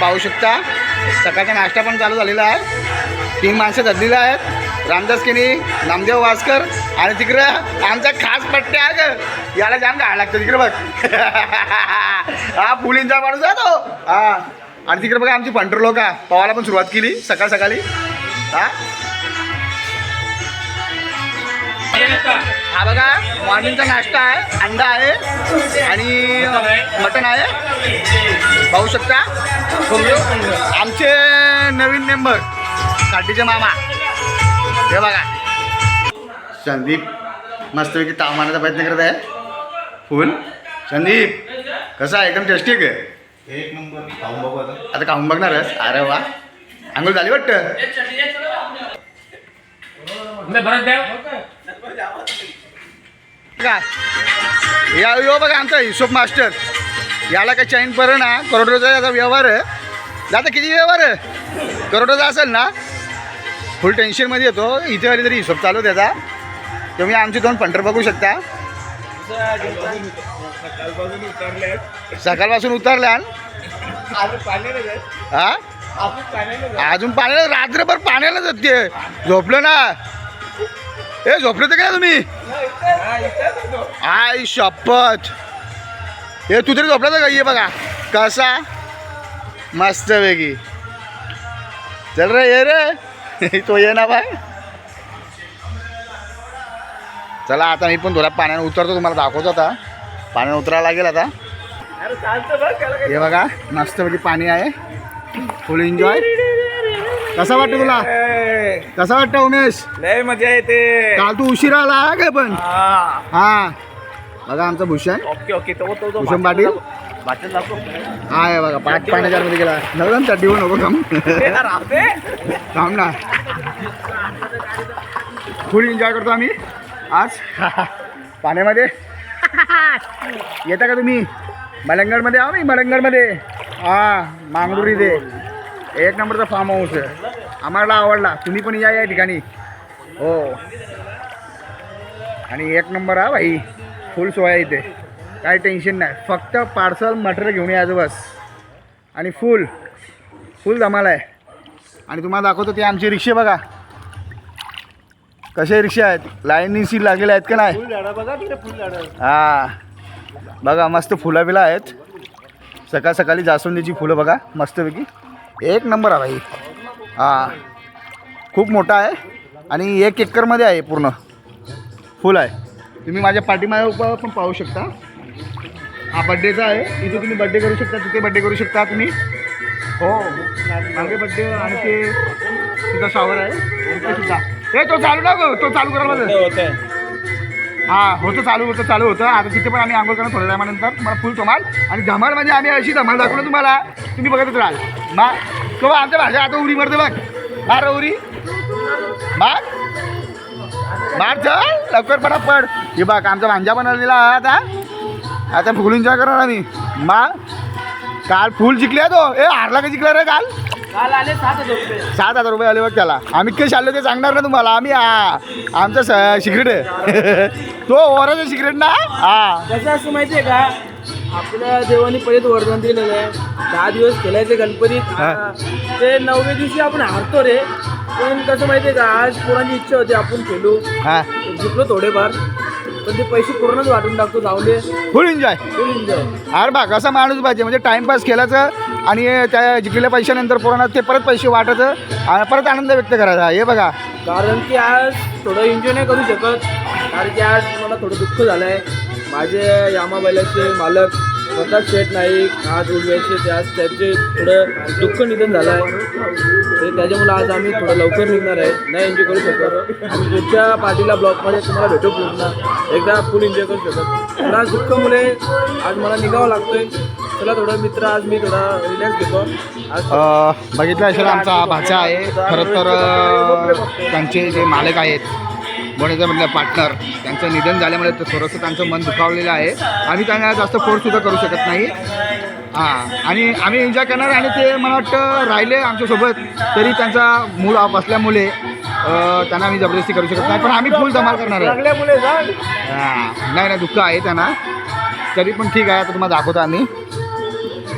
पाहू शकता. सकाळचा नाश्ता पण चालू झालेला आहे. तीन माणसं धरलेली आहेत. रामदास किनी नामदेव वासकर आणि तिकडं आमचा खास पट्ट्या आहे याला जाम घाण लागतं तिकडे बघ. हा पुलींचा माणूस आहे तो. हा. आणि तिकडे बघा आमची पंढर लोक पवायला पण सुरुवात केली सकाळ सकाळी. हा. हा बघा मॉर्निंगचा नाश्ता आहे अंडा आहे आणि मटण आहे. पाहू शकता? आमचे नवीन मेंबर काठीचे मामा. हे बघा. संदीप मस्तपैकी ताव मारण्याचा प्रयत्न करत आहे. फुल संदीप कसा आहे? एकदम टेस्टी आहे का? एक नंबर. खाऊन बघू आता. आता खाऊन बघणारच. अरे वा. आंघोळ झाली वाटतं? का या यो बघा आमचा हिशोब मास्टर. याला काही चैन पर ना करोडोचा याचा व्यवहार आहे. दादा किती व्यवहार आहे? करोडोचा असेल ना? फुल टेन्शनमध्ये येतो. इथे आली तरी हिशोब चालू त्याचा. तुम्ही आमची दोन पंटर बघू शकता. सकाळपासून उतरल्या. हा अजून पाण्याला रात्रभर पाण्याला जाते. झोपलं ना? ए झोपले तर काय तुम्ही? आय शपथ. हे तू तरी झोपला का? ये बघा. कसा? मस्त वेगळी चल रे ये रे. तो ये ना बाय. चला आता मी पण थोड्या पाण्याने उतरतो तुम्हाला दाखवतो आता. पाण्याने उतरायला लागेल आता. हे बघा मस्तपैकी पाणी आहे. फुल एन्जॉय कसा वाटतं तुला? कसा वाटतं उमेश? लय मजा येते. काल तू उशिरा आला काय पण? हा. हा. बघा आमचा भूषण. Okay okay. तो तो तो. भूषण पाटील. दाखव हा आहे बघा पाच पाण्याच्या मध्ये गेला. नव्हता ना चड्डी नको काम राहते. काम ना. फुल एन्जॉय करतो आम्ही. आज. पाण्यामध्ये. येता का तुम्ही? मलंगडमध्ये आहो मी मलंगडमध्ये. हा मांगडुरी दे एक नंबरचा फार्म हाऊस आहे. आम्हाला आवडला. तुम्ही पण या या ठिकाणी. हो. आणि एक नंबर हा भाई. फुल सोया इथे. काय टेन्शन नाही. फक्त पार्सल मटेरियल घेऊन यायचं बस. आणि फुल फुल धमाल आहे. आणि तुम्हाला दाखवतो ते आमचे रिक्षे बघा. कसे रिक्षा आहेत? लाईनी सीट लागलेले आहेत का नाही? हा. बघा मस्त फुलं बिलं आहेत. सकाळ सकाळी जास्वंदीची फुलं बघा मस्तपैकी. एक नंबर आहे भाई हां. खूप मोठा आहे आणि एक एकरमध्ये आहे पूर्ण. फुल आहे. तुम्ही माझ्या पाठीमागे पण पाहू शकता. हा बड्डेचा आहे. इथे तुम्ही बड्डे करू शकता तिथे बड्डे करू शकता तुम्ही. हो. मागे बड्डे आणि ते तिथं शावर आहे सुद्धा. तो चालू ना गं, तो चालू करा माझं. हा होतं चालू होतं चालू होतं. आता तिथे पण आम्ही आंघोळ करून थोड्या टायमानंतर. तुम्हाला फुल धमाल आणि धमाल म्हणजे आम्ही अशी धमाल दाखवलं तुम्हाला. तुम्ही बघतच राहाल. मा तो आमच्या भाषा आता उरी मरते बघ. मार उरी. मार. मार चल लवकर पटापट. हे बघ आमचा भांजा बनवलेला आता. आता फुल एन्जॉय करणार आम्ही. मा काल फुल जिंकले तो. ए हारला का जिंकला रे काल? काल आले सात हजार रुपये. सात हजार रुपये आले बघ त्याला. आम्ही कसे आलो ते सांगणार ना तुम्हाला. आम्ही हा आमचं सिक्रेट आहे. तो ओराचा सिक्रेट ना? हा. कसं असं माहिती आहे का? आपल्या देवाने पहिलेच वरदान दिलेलं आहे. दहा दिवस खेळायचे गणपतीत. हा. ते नवव्या दिवशी आपण हारतो रे. पण कसं माहिती आहे का? आज पोरांची इच्छा होती आपण खेळू. हा. जिंकलो थोडेफार. पण ते पैसे पूर्णच वाटून टाकतो जाऊ दे. फुल एन्जॉय फुल एन्जॉय अरे बा कसा माणूस पाहिजे. म्हणजे टाइमपास केल्याचं आणि त्या जिंकलेल्या पैशानंतर पोरांना ते परत पैसे वाटायचं आणि परत आनंद व्यक्त करायचा. हे बघा. कारण की आज थोडं एन्जॉय नाही करू शकत. कारण की आज मला थोडं दुःख झालं आहे माझे यामा बैलाचे मालक स्वतःच शेठ नाईक आज उलवायचे ते आज त्याचे थोडं दुःख निधन झालं आहे ते त्याच्यामुळे आज आम्ही थोडं लवकर निघणार आहे. नाही एन्जॉय करू शकत. आणि पुढच्या पार्टीला ब्लॉकमध्ये तुम्हाला भेटू पूर्ण एकदा फुल एन्जॉय करू शकत. पण आज मुले आज मला निघावं लागतोय. चला थोडं मित्र आज मी थोडा रिलॅक्स घेतो. आज बघितलं असेल आमचा भाचा आहे. खरं तर त्यांचे जे मालक आहेत बोलायचं म्हटलं पार्टनर त्यांचं निधन झाल्यामुळे ते थोडंसं त्यांचं मन दुखावलेलं आहे. आम्ही त्यांना जास्त फोर्ससुद्धा करू शकत नाही. हां आणि आम्ही एन्जॉय करणार आणि ते मला वाटतं राहिले आमच्यासोबत तरी त्यांचा मूड ऑफ असल्यामुळे त्यांना आम्ही जबरदस्ती करू शकत नाही. पण आम्ही फुल धमाल करणार आहे हां नाही नाही दुःख आहे त्यांना. तरी पण ठीक आहे आता तुम्हाला दाखवतो आम्ही.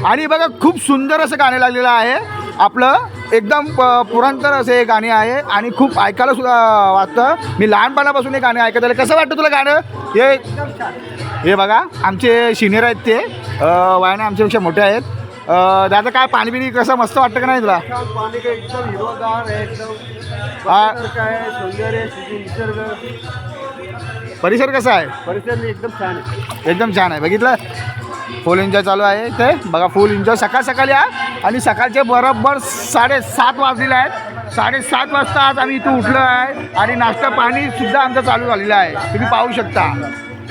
आणि बघा खूप सुंदर असं गाणं लागलेलं आहे. आपलं एकदम प- पुरांतर असं हे गाणे आहे आणि खूप ऐकायला सुद्धा वाटतं. मी लहानपणापासून हे गाणे ऐकत आले कसं वाटतं तुला गाणं? हे हे बघा आमचे सिनियर आहेत ते. वयाने आमच्यापेक्षा मोठे आहेत. दादा काय पाणी बिणी कसं मस्त वाटतं का नाही तुला? पाणी काय एकदम हिरवगार आहे एकदम. काय सौंदर्य निसर्ग परिसर कसा आहे? परिसर एकदम छान आहे. एकदम छान आहे. बघितलं? फुल एन्जॉय चालू आहे इथे. बघा फुल एन्जॉय सकाळ सकाळी या आणि सकाळचे बरोबर साडेसात वाजलेले आहेत. साडेसात वाजता आज आम्ही इथं उठलो आहे. आणि नाश्ता पाणी सुद्धा आमचं चालू झालेलं आहे. तुम्ही पाहू शकता.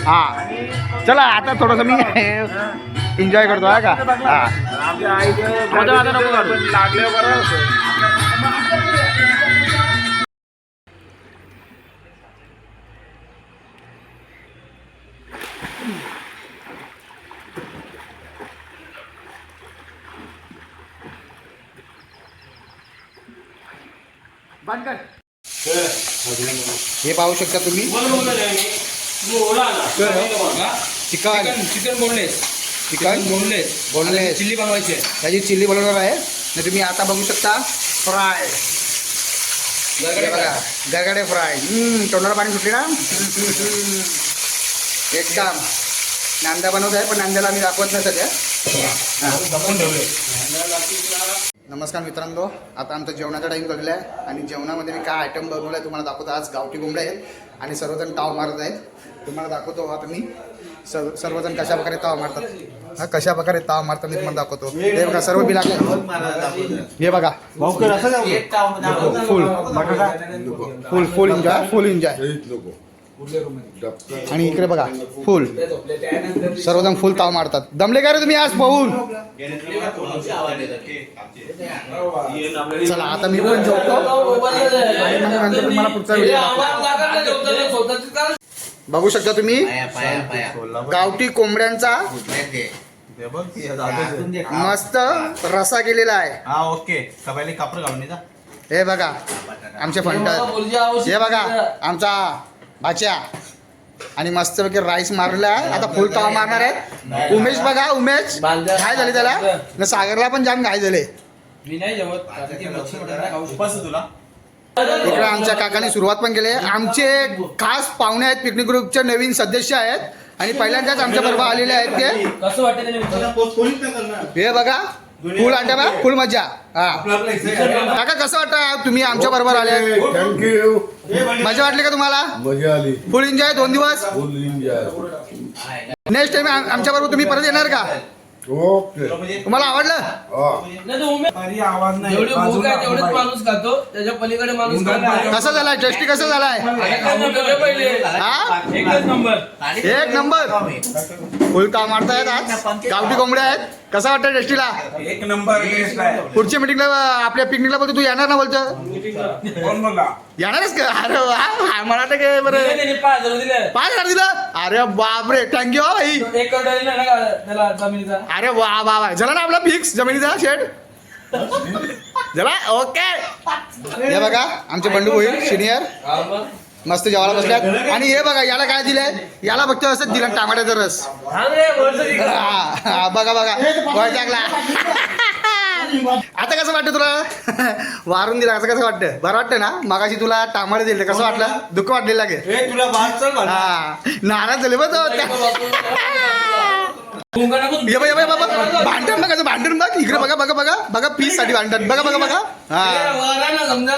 हां. चला आता थोडंसं मी एन्जॉय करतो आहे का? हां. हे पाहू शकता तुम्ही. Chicken. Chicken boneless chicken boneless boneless chilli बनवायची आहे. त्याची चिल्ली बनवणार आहे. आणि तुम्ही आता बघू शकता. फ्राय. हे बघा. गरगडे फ्राय. हम्म, तोंडाला पाणी सुटले ना? एकदम. नांदा बनवत आहे पण नांद्याला आम्ही दाखवत नाही सध्या. नमस्कार मित्रांनो आता आमचा जेवणाचा टाईम झालेला आहे आणि जेवणामध्ये मी काय आयटम बनवला आहे तुम्हाला दाखवतो. आज गावठी कोंबडे आहेत आणि सर्वजण ताव मारत आहेत. तुम्हाला दाखवतो आता मी. सर्व सर्वजण कशा प्रकारे ताव मारतात? हा कशा प्रकारे ताव मारतात मी तुम्हाला दाखवतो. हे बघा सर्व बिल हे बघा. फुल फुल फुल एन्जॉय फुल एन्जॉय आणि इकडे बघा फुल. सर्वजण फुल ताव मारतात. दमले का रे तुम्ही आज पाहून चला आता मी पण झोपतो आणि मग नंतर तुम्हाला पुढचा व्हिडिओ दाखवतो. बघू शकता तुम्ही गावठी कोंबड्यांचा मस्त रसा केलेला आहे. हा ओके कापड घालून हे बघा आमचे फंट हे बघा आमचा भाच्या. आणि मस्तपैकी राईस मारलेला आहे. आता फुल ताव मारणार आहे उमेश बघा उमेश. काय झाले त्याला. न सागरला पण जाम घाय झाले. मी नाही जेवत. कारण की मच्छी मटण नाही खाऊ शकत. उपास आहे तुला. इकडे आमच्या काकाने सुरुवात पण केली आहे. आमचे खास पाहुणे आहेत पिकनिक ग्रुपचे नवीन सदस्य आहेत. आणि पहिल्यांदाच आमच्या बरोबर आलेले आहेत ते. कसं वाटतं त्याने विचार हे बघा फुल अंडा बा फुल मजा हा. काका कसं वाटतं तुम्ही आमच्या बरोबर आले थँक्यू मजा वाटली का तुम्हाला? मजा आली. फुल एन्जॉय दोन दिवस? नेक्स्ट टाइम आमच्या बरोबर तुम्ही परत येणार का? ओके. तुम्हाला आवडलं? हा. जेवढी भूक आहे तेवढेच माणूस खातो. त्याच्या पलीकडे माणूस खात. नाही. कसं झालाय टेस्टी कसं झालाय हा? एकच नंबर. एक नंबर. फुल काम मारतायत आज? गावठी कोंबड्या आहेत. कसं वाटतं टेस्टीला? एक नंबर पुढच्या मिटिंगला आपल्या पिकनिकला बोलतो तू येणार ना बोलतो? कोण बोलला? येणारच का? अरे वा हा, मला वाटतं काय बरं? पाच हजार दिले. अरे बापरे थँक्यू भाई. अरे वा वा वा. झाला ना आपला फिक्स जमिनीचा शेड झाला? ओके हे बघा आमचे बंडू होईल सिनियर. मस्त जेवायला बसल्यात आणि हे बघा याला काय दिलंय? याला फक्त असंच दिलं टमाट्याचा रस. हा बघा बघा. वळ टाकला. आता कसं वाटतं तुला? वारून दिला कसं कसं वाटतं? बरं वाटतं ना? मगाशी तुला टामाटे दिले कसं वाटलं? दुःख वाटलेलं लागे तुला बाहेर चल हा. नाराज झाले बघ भांडण बघा भांडण बघ इकडे बघा बघा बघा. बघा पीससाठी भांडण. बघा बघा बघा. हा. समजा